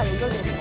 어떻게 다연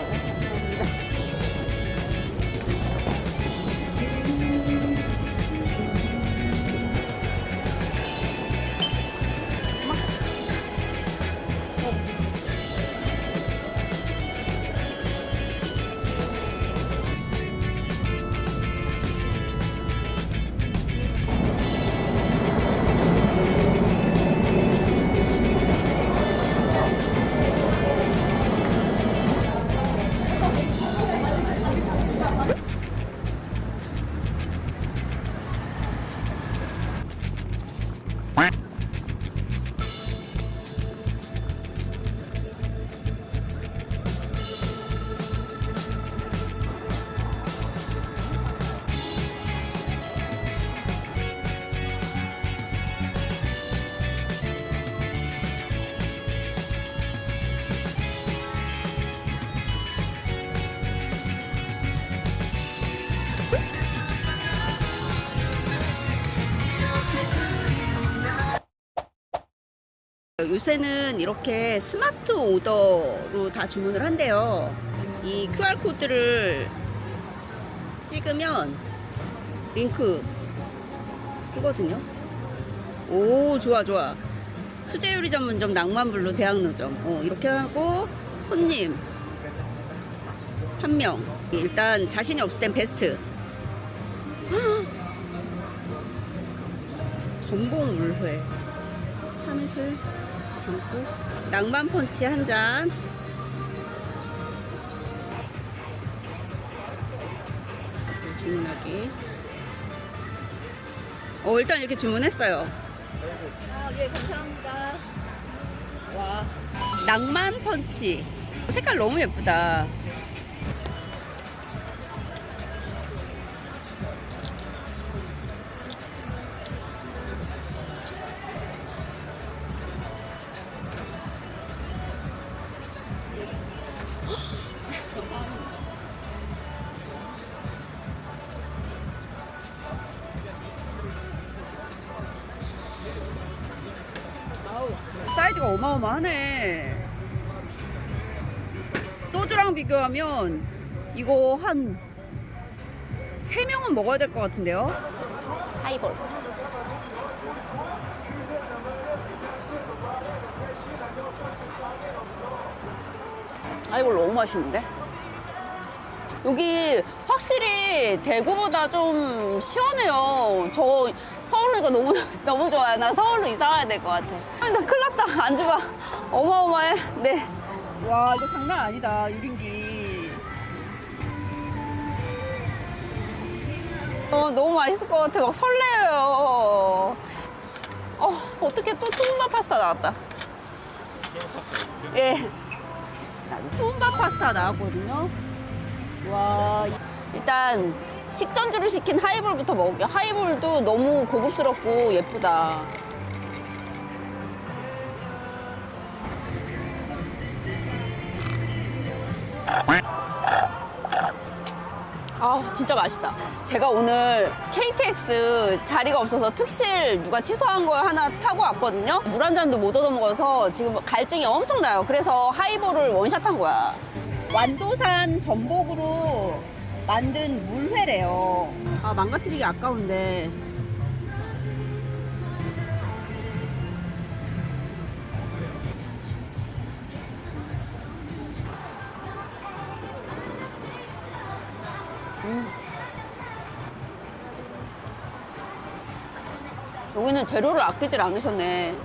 요새는 이렇게 스마트 오더로 다 주문을 한대요. 이 QR코드를 찍으면 링크 뜨거든요. 오, 좋아, 좋아. 수제 요리 전문점 낭만블루 대학로점. 어, 이렇게 하고 손님 한 명. 일단 자신이 없을 땐 베스트. 전복 물회. 참이슬 담고 낭만 펀치 한 잔. 주문하기. 어 일단 이렇게 주문했어요. 아, 예, 감사합니다. 와, 낭만 펀치. 색깔 너무 예쁘다. 어마어마하네. 소주랑 비교하면 이거 한 3명은 먹어야 될 것 같은데요? 하이볼. 하이볼 너무 맛있는데? 여기 확실히 대구보다 좀 시원해요. 저 서울 오니까 너무 너무 좋아요. 나 서울로 이사 가야 될 것 같아. 아, 나 큰일 났다. 안주가 어마어마해. 네. 와 이거 장난 아니다. 유린기. 어 너무 맛있을 것 같아. 막 설레요. 어 어떻게 또 투움바 파스타 나왔다. 예. 투움바 파스타 나왔거든요. 와 일단 식전주를 시킨 하이볼부터 먹을게요. 하이볼도 너무 고급스럽고 예쁘다. 아 진짜 맛있다. 제가 오늘 KTX 자리가 없어서 특실 누가 취소한 거 하나 타고 왔거든요. 물 한 잔도 못 얻어 먹어서 지금 갈증이 엄청나요. 그래서 하이볼을 원샷한 거야. 완도산 전복으로 만든 물회래요. 아, 망가뜨리기 아까운데. 음. 여기는 재료를 아끼질 않으셨네.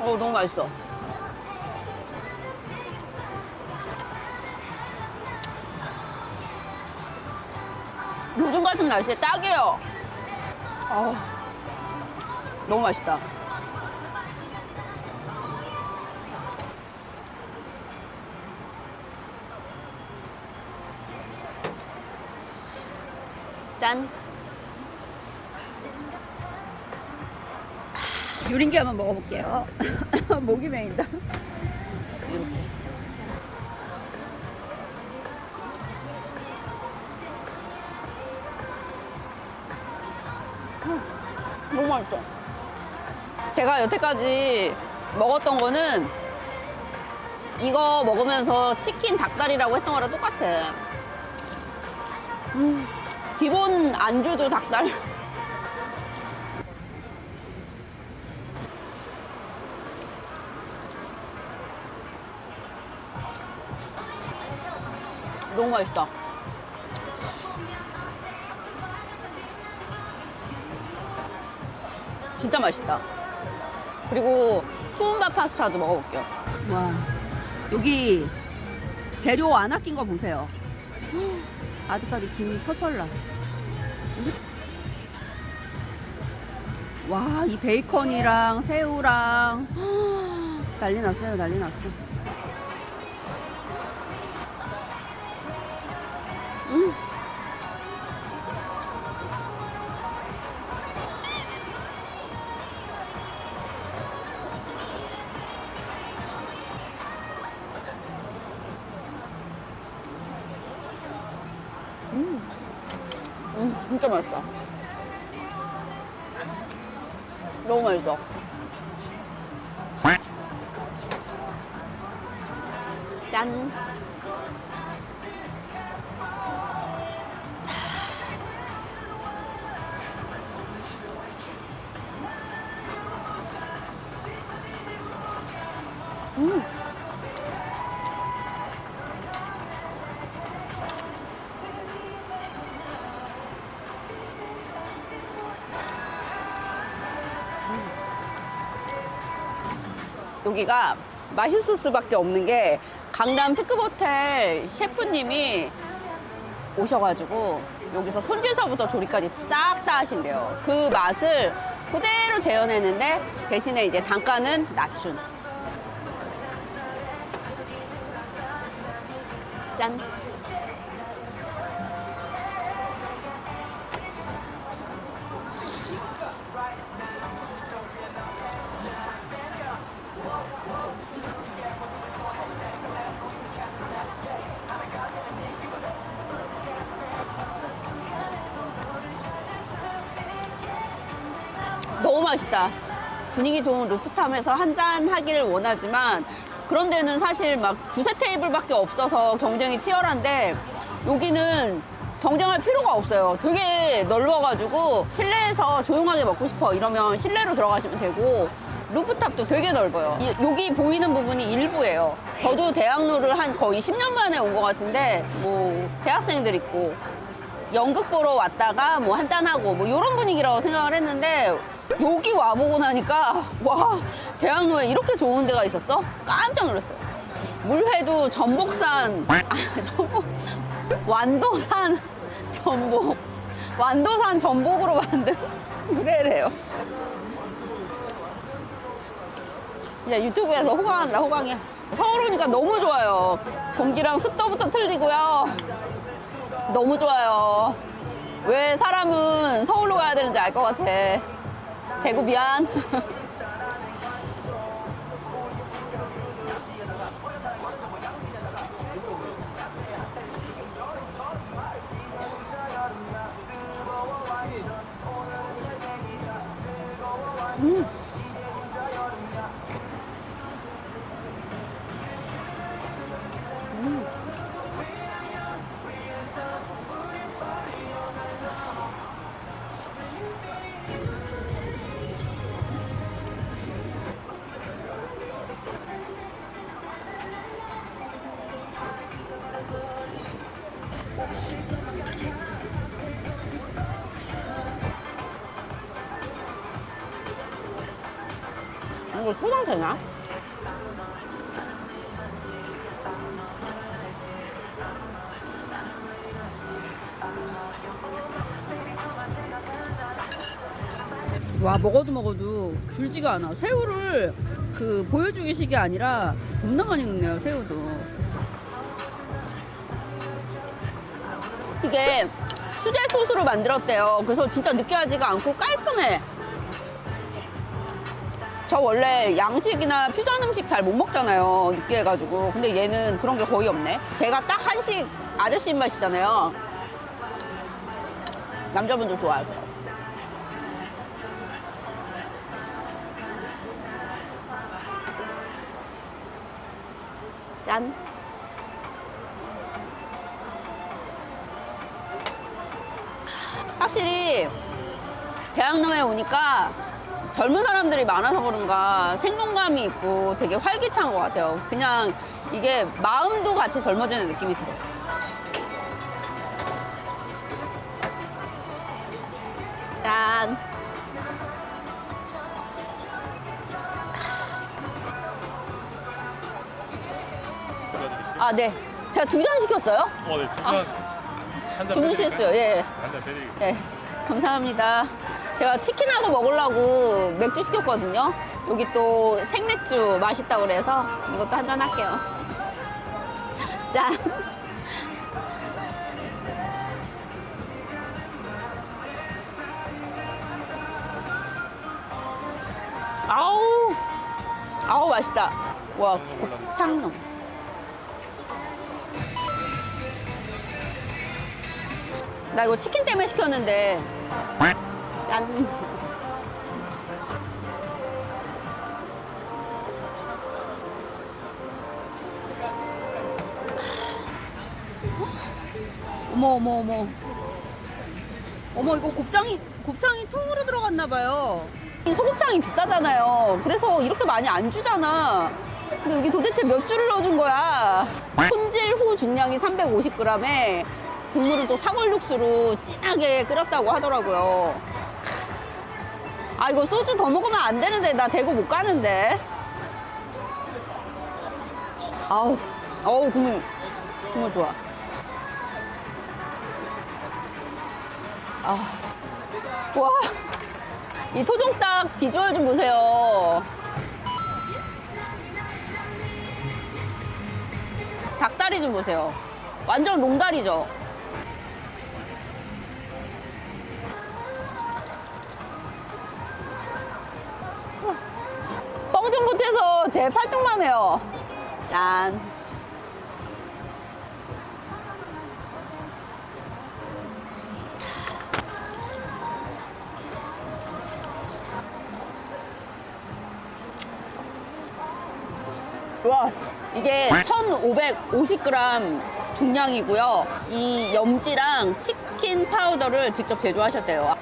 어, 너무 맛있어. 날씨에 딱이에요. 어, 너무 맛있다. 짠. 유린기 한번 먹어볼게요. 목이 메인다. 맛있어. 제가 여태까지 먹었던 거는 이거 먹으면서 치킨 닭다리라고 했던 거랑 똑같아. 음, 기본 안주도 닭다리. 너무 맛있다. 진짜 맛있다. 그리고 투움바 파스타도 먹어볼게요. 와, 여기 재료 안 아낀 거 보세요. 아직까지 김이 펄펄 나. 와, 이 베이컨이랑 새우랑 난리 났어요, 난리 났어. 음. 음. 너무 맛있어. 짠. 여기가 맛있을 수밖에 없는 게 강남 특급 호텔 셰프님이 오셔가지고 여기서 손질서부터 조리까지 싹 다 하신대요. 그 맛을 그대로 재현했는데 대신에 이제 단가는 낮춘. 짠. 맛있다. 분위기 좋은 루프탑에서 한잔 하기를 원하지만 그런 데는 사실 막 두세 테이블밖에 없어서 경쟁이 치열한데 여기는 경쟁할 필요가 없어요. 되게 넓어가지고 실내에서 조용하게 먹고 싶어 이러면 실내로 들어가시면 되고 루프탑도 되게 넓어요. 이- 여기 보이는 부분이 일부예요. 저도 대학로를 한 거의 10년 만에 온 것 같은데 뭐 대학생들 있고 연극 보러 왔다가 뭐 한잔하고 뭐 이런 분위기라고 생각을 했는데 여기 와보고 나니까 와 대학로에 이렇게 좋은 데가 있었어? 깜짝 놀랐어요. 물회도 전복산 아 전복 완도산 전복 완도산 전복으로 만든 물회래요. 진짜 유튜브에서 호강한다 호강이야. 서울 오니까 너무 좋아요. 공기랑 습도부터 틀리고요. 너무 좋아요. 왜 사람은 서울로 가야 되는지 알 것 같아. 대구 미안. 이거 소장 되나? 와 먹어도 먹어도 줄지가 않아. 새우를 그 보여주기식이 아니라 겁나 많이 넣네요 새우도. 이게 수제 소스로 만들었대요. 그래서 진짜 느끼하지가 않고 깔끔해 저 원래 양식이나 퓨전 음식 잘 못 먹잖아요 느끼 해가지고. 근데 얘는 그런 게 거의 없네. 제가 딱 한식 아저씨 입맛이잖아요. 남자분들 좋아할 거예요 짠. 확실히 대학로에 오니까 젊은 사람들이 많아서 그런가 생동감이 있고 되게 활기찬 것 같아요. 그냥 이게 마음도 같이 젊어지는 느낌이 들어요. 짠. 아, 네. 제가 두 잔 시켰어요? 어, 네, 아, 한잔 주무셨어요. 예. 한잔 드리겠습니다. 네, 감사합니다. 제가 치킨하고 먹으려고 맥주 시켰거든요. 여기 또 생맥주 맛있다고 그래서 이것도 한잔 할게요. 짠. 아우, 아우 맛있다. 와, 곱창농. 나 이거 치킨 때문에 시켰는데 짠. 어머 어머 어머. 어머 이거 곱창이 곱창이 통으로 들어갔나 봐요. 이 소곱창이 비싸잖아요. 그래서 이렇게 많이 안 주잖아. 근데 여기 도대체 몇 줄을 넣어준 거야? 손질 후 중량이 350g에 국물을 또 사골 육수로 진하게 끓였다고 하더라고요. 아 이거 소주 더 먹으면 안 되는데 나 대구 못 가는데. 아우 어우 국물 국물 좋아. 아 와. 이 토종닭 비주얼 좀 보세요. 닭다리 좀 보세요. 완전 롱다리죠? 해요. 짠. 와, 이게 1,550g 중량이고요. 이 염지랑 치킨 파우더를 직접 제조하셨대요.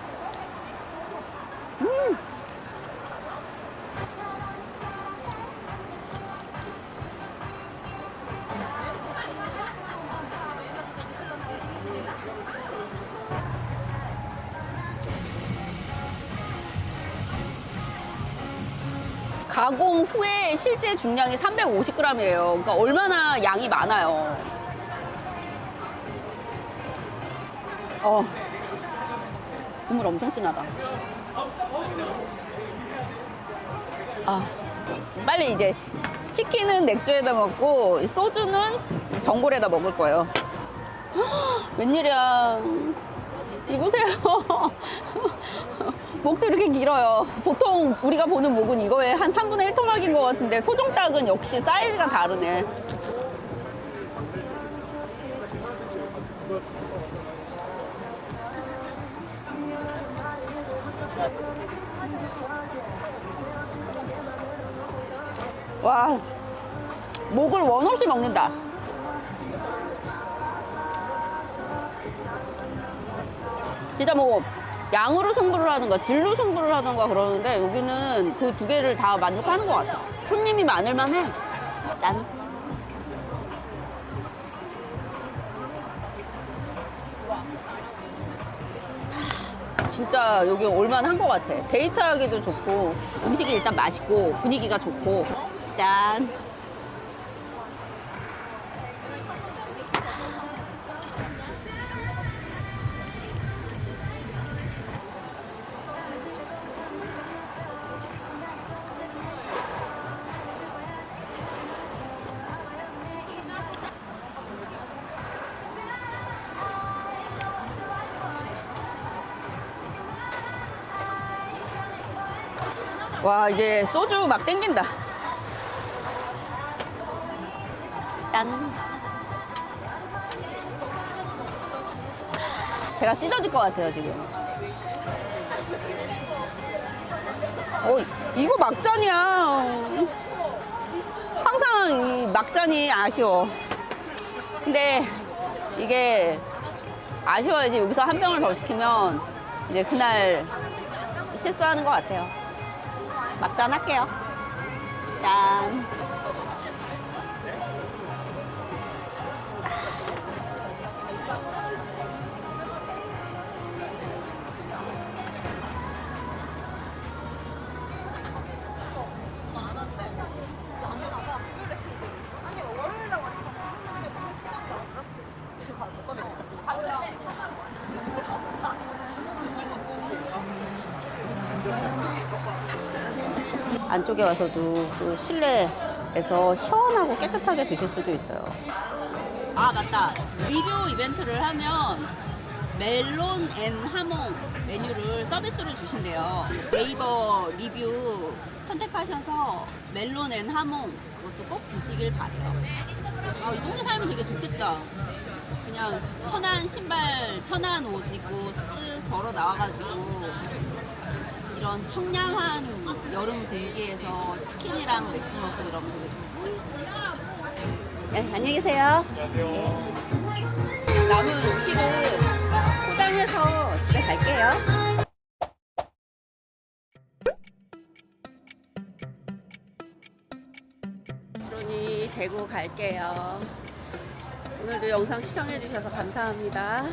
가공 후에 실제 중량이 350g이래요. 그러니까 얼마나 양이 많아요. 어. 국물 엄청 진하다. 아. 빨리 이제 치킨은 맥주에다 먹고 이 소주는 이 전골에다 먹을 거예요. 헉, 웬일이야. 이보세요. 목도 이렇게 길어요. 보통 우리가 보는 목은 이거에 한 3분의 1 토막인 것 같은데 토종닭은 역시 사이즈가 다르네. 와, 목을 원 없이 먹는다. 진짜 뭐 양으로 승부를 하는가 질로 승부를 하는가 그러는데 여기는 그 두 개를 다 만족하는 것 같아. 손님이 많을만 해. 짠. 진짜 여기 올만한 것 같아. 데이트하기도 좋고 음식이 일단 맛있고 분위기가 좋고 짠. 와 이제 소주 막 땡긴다. 짠. 배가 찢어질 것 같아요 지금. 어 이거 막잔이야. 항상 이 막잔이 아쉬워. 근데 이게 아쉬워야지 여기서 한 병을 더 시키면 이제 그날 실수하는 것 같아요. 막잔 할게요. 짠. 안쪽에 와서도 또 실내에서 시원하고 깨끗하게 드실 수도 있어요. 아 맞다. 리뷰 이벤트를 하면 멜론 앤 하몽 메뉴를 서비스로 주신대요. 네이버 리뷰 선택하셔서 멜론 앤 하몽 그것도 꼭 드시길 바래요. 아, 이 동네 살면 되게 좋겠다. 그냥 편한 신발, 편한 옷 입고 쓱 걸어 나와가지고 이런 청량한 여름 분위기에서 치킨이랑 맥주 먹고 되게 좋고. 네, 안녕히 계세요. 남은 음식은 포장해서 집에 갈게요. 그러니 대구 갈게요. 오늘도 영상 시청해주셔서 감사합니다.